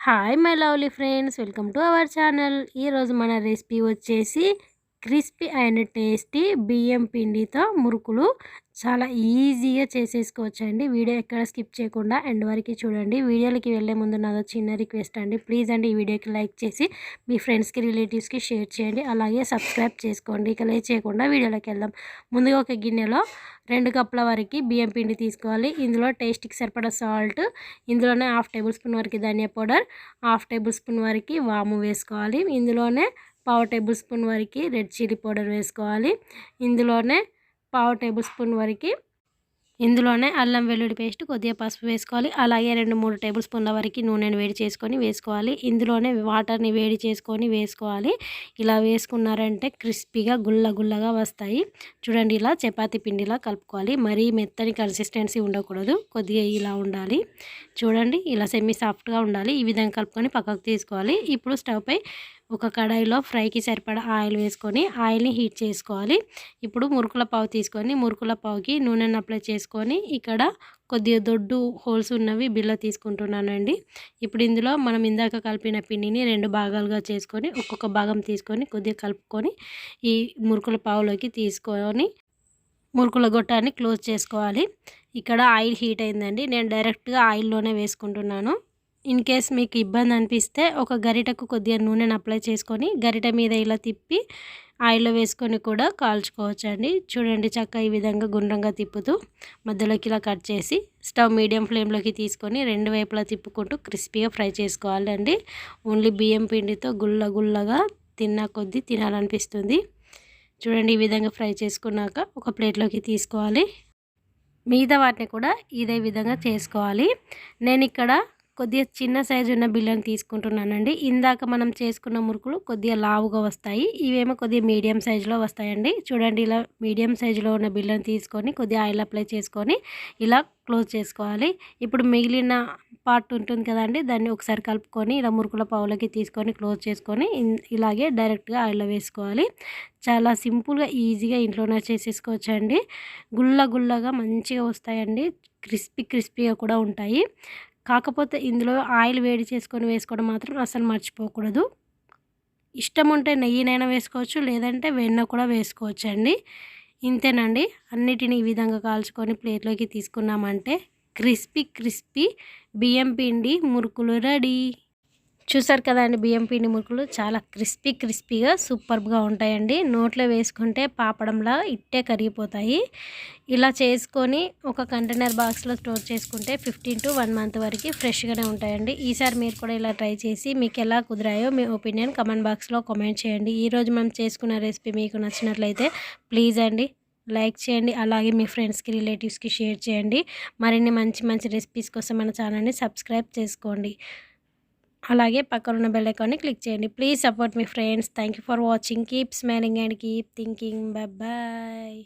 Hi my lovely friends welcome to our channel. ఈరోజు మన recipe వచ్చేసి క్రిస్పీ అండ్ టేస్టీ బియ్యం పిండితో మురుకులు చాలా ఈజీగా చేసేసుకోవచ్చు అండి వీడియో ఎక్కడ స్కిప్ చేయకుండా ఎండ్ వరకు చూడండి. వీడియోలకి వెళ్ళే ముందు నాదో చిన్న రిక్వెస్ట్ అండి. ప్లీజ్ అండి ఈ వీడియోకి లైక్ చేసి మీ ఫ్రెండ్స్కి రిలేటివ్స్కి షేర్ చేయండి. అలాగే సబ్స్క్రైబ్ చేసుకోండి. ఇక లే చేయకుండా వీడియోలోకి వెళ్దాం. ముందుగా ఒక గిన్నెలో రెండు కప్పుల వరకు బియ్యం పిండి తీసుకోవాలి. ఇందులో టేస్ట్కి సరిపడా సాల్ట్ ఇందులోనే హాఫ్ టేబుల్ స్పూన్ వరకు ధనియా పౌడర్ హాఫ్ టేబుల్ స్పూన్ వరకు వాము వేసుకోవాలి. ఇందులోనే పావు టేబుల్ స్పూన్ వరకు రెడ్ చిల్లీ పౌడర్ వేసుకోవాలి. ఇందులోనే పావు టేబుల్ స్పూన్ వరకు ఇందులోనే అల్లం వెల్లుల్లి పేస్ట్ కొద్దిగా పసుపు వేసుకోవాలి. అలాగే రెండు మూడు టేబుల్ స్పూన్ల వరకు నూనెను వేడి చేసుకొని వేసుకోవాలి. ఇందులోనే వాటర్ని వేడి చేసుకొని వేసుకోవాలి. ఇలా వేసుకున్నారంటే క్రిస్పీగా గుల్ల గుల్లగా వస్తాయి. చూడండి ఇలా చపాతీ పిండిలా కలుపుకోవాలి. మరీ మెత్తని కన్సిస్టెన్సీ ఉండకూడదు. కొద్దిగా ఇలా ఉండాలి. చూడండి ఇలా సెమీ సాఫ్ట్గా ఉండాలి. ఈ విధంగా కలుపుకొని పక్కకు తీసుకోవాలి. ఇప్పుడు స్టవ్పై ఒక కడాయిలో ఫ్రైకి సరిపడా ఆయిల్ వేసుకొని ఆయిల్ని హీట్ చేసుకోవాలి. ఇప్పుడు మురుకుల పావు తీసుకొని మురుకుల పావుకి నూనెను అప్లై చేసుకొని ఇక్కడ కొద్దిగా దొడ్డు హోల్స్ ఉన్నవి బిల్ల తీసుకుంటున్నానండి. ఇప్పుడు ఇందులో మనం ఇందాక కలిపిన పిండిని రెండు భాగాలుగా చేసుకొని ఒక్కొక్క భాగం తీసుకొని కొద్దిగా కలుపుకొని ఈ మురుకుల పావులోకి తీసుకొని మురుకుల గొట్టాన్ని క్లోజ్ చేసుకోవాలి. ఇక్కడ ఆయిల్ హీట్ అయిందండి. నేను డైరెక్ట్గా ఆయిల్లోనే వేసుకుంటున్నాను. ఇన్ కేస్ మీకు ఇబ్బంది అనిపిస్తే ఒక గరిటకు కొద్దిగా నూనెను అప్లై చేసుకొని గరిట మీద ఇలా తిప్పి ఆయిల్లో వేసుకొని కూడా కాల్చుకోవచ్చండి. చూడండి చక్క ఈ విధంగా గుండ్రంగా తిప్పుతూ మధ్యలోకి ఇలా కట్ చేసి స్టవ్ మీడియం ఫ్లేమ్లోకి తీసుకొని రెండు వైపులా తిప్పుకుంటూ క్రిస్పీగా ఫ్రై చేసుకోవాలండి. ఓన్లీ బియ్యం పిండితో గుల్ల గుల్లగా తిన్న కొద్దీ తినాలనిపిస్తుంది. చూడండి ఈ విధంగా ఫ్రై చేసుకున్నాక ఒక ప్లేట్లోకి తీసుకోవాలి. మిగతా వాటిని కూడా ఇదే విధంగా చేసుకోవాలి. నేను ఇక్కడ కొద్దిగా చిన్న సైజు ఉన్న బిల్లని తీసుకుంటున్నానండి. ఇందాక మనం చేసుకున్న మురుకులు కొద్దిగా లావుగా వస్తాయి. ఇవేమో కొద్దిగా మీడియం సైజులో వస్తాయండి. చూడండి ఇలా మీడియం సైజులో ఉన్న బిల్లని తీసుకొని కొద్దిగా ఆయిల్ అప్లై చేసుకొని ఇలా క్లోజ్ చేసుకోవాలి. ఇప్పుడు మిగిలిన పార్ట్ ఉంటుంది కదండి దాన్ని ఒకసారి కలుపుకొని ఇలా మురుకుల పావులకి తీసుకొని క్లోజ్ చేసుకొని ఇలాగే డైరెక్ట్గా ఆయిల్లో వేసుకోవాలి. చాలా సింపుల్గా ఈజీగా ఇంట్లోనే చేసేసుకోవచ్చండి. గుల్ల గుల్లగా మంచిగా వస్తాయండి. క్రిస్పీ క్రిస్పీగా కూడా ఉంటాయి. కాకపోతే ఇందులో ఆయిల్ వేడి చేసుకొని వేసుకోవడం మాత్రం అసలు మర్చిపోకూడదు. ఇష్టం ఉంటే నెయ్యినైనా వేసుకోవచ్చు లేదంటే వెన్న కూడా వేసుకోవచ్చు అండి ఇంతేనండి. అన్నిటిని ఈ విధంగా కాల్చుకొని ప్లేట్లోకి తీసుకున్నామంటే క్రిస్పీ క్రిస్పీ బియ్యం పిండి మురుకులు రెడీ. చూసారు కదండి బియ్యం పిండి మురుకులు? చాలా క్రిస్పీ క్రిస్పీగా సూపర్గా ఉంటాయండి. నోట్లో వేసుకుంటే పాపడంలా ఇట్టే కరిగిపోతాయి. ఇలా చేసుకొని ఒక కంటైనర్ బాక్స్లో స్టోర్ చేసుకుంటే ఫిఫ్టీన్ టు వన్ మంత్ వరకు ఫ్రెష్గానే ఉంటాయండి. ఈసారి మీరు కూడా ఇలా ట్రై చేసి మీకు ఎలా కుదిరాయో మీ ఒపీనియన్ కమెంట్ బాక్స్లో కామెంట్ చేయండి. ఈరోజు మనం చేసుకున్న రెసిపీ మీకు నచ్చినట్లయితే ప్లీజ్ అండి లైక్ చేయండి. అలాగే మీ ఫ్రెండ్స్కి రిలేటివ్స్కి షేర్ చేయండి. మరిన్ని మంచి మంచి రెసిపీస్ కోసం మన ఛానల్ని సబ్స్క్రైబ్ చేసుకోండి. అలాగే పక్కనున్న బెల్ ఐకాన్ని క్లిక్ చేయండి. Please support me friends thank for watching keep smiling and keep thinking bye